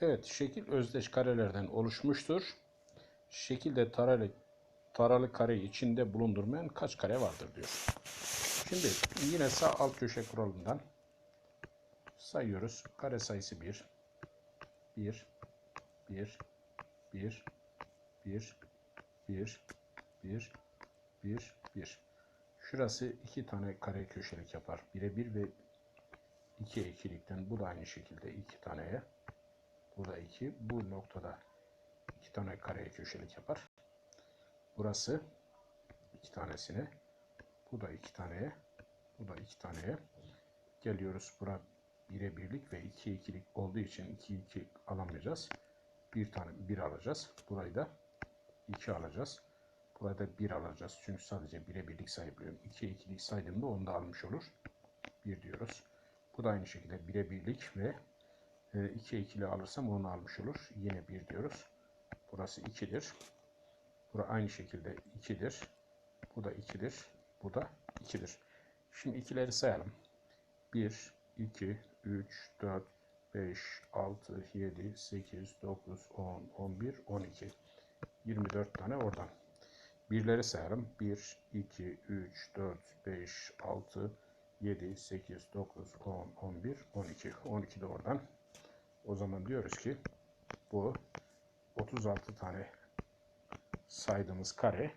Evet, şekil özdeş karelerden oluşmuştur. Şekilde taralı, taralı kare içinde bulundurmayan kaç kare vardır diyor. Şimdi yine sağ alt köşe kuralından sayıyoruz. Kare sayısı 1. 1 1 1 1 1 1 1 1 Şurası iki tane kare köşelik yapar. 1'e 1 ve 2'ye 2'likten bu da aynı şekilde iki taneye. Bu da 2. Bu noktada iki tane kare köşelik yapar. Burası iki tanesine. Bu da iki taneye. Bu da iki taneye. Geliyoruz. Bura 1'e birlik ve 2'ye ikilik olduğu için 2 2 alamayacağız. Bir tane 1 alacağız. Burayı da 2 alacağız. Burada 1 alacağız. Çünkü sadece 1'e birlik sayabiliyorum. 2'ye ikilik saydığımda onu da almış olur. 1 diyoruz. Bu da aynı şekilde 1'e birlik ve 2'ye ikili alırsam onu almış olur. Yine 1 diyoruz. Burası 2'dir. Bura aynı şekilde 2'dir. Bu da 2'dir. Bu da 2'dir. Şimdi ikileri sayalım. 1, 2, 3, 4, 5, 6, 7, 8, 9, 10, 11, 12. 24 tane oradan. Birleri sayalım. 1, 2, 3, 4, 5, 6, 7, 8, 9, 10, 11, 12. 12 de oradan. O zaman diyoruz ki bu 36 tane saydığımız kare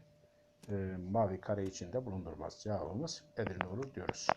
e, mavi kare içinde bulundurmaz. Cevabımız Edirne olur diyoruz.